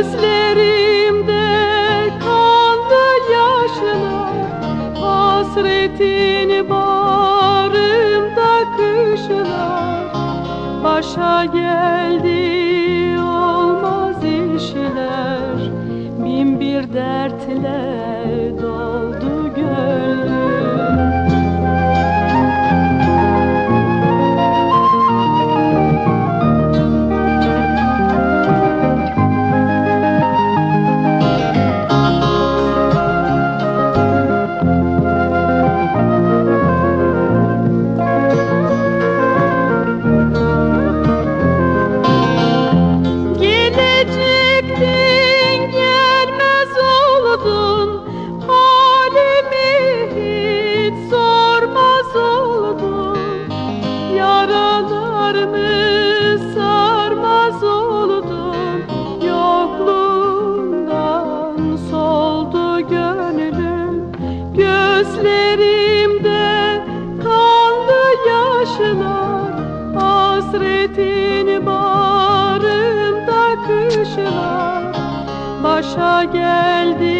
Gözlerimde kanlı yaşına. Hasretin bağrımda kışına. Başa geldi olmaz işler. Bin bir dertler Gözlerimde kanlı yaşlar Hasretin bağrımda kışlar Başa geldi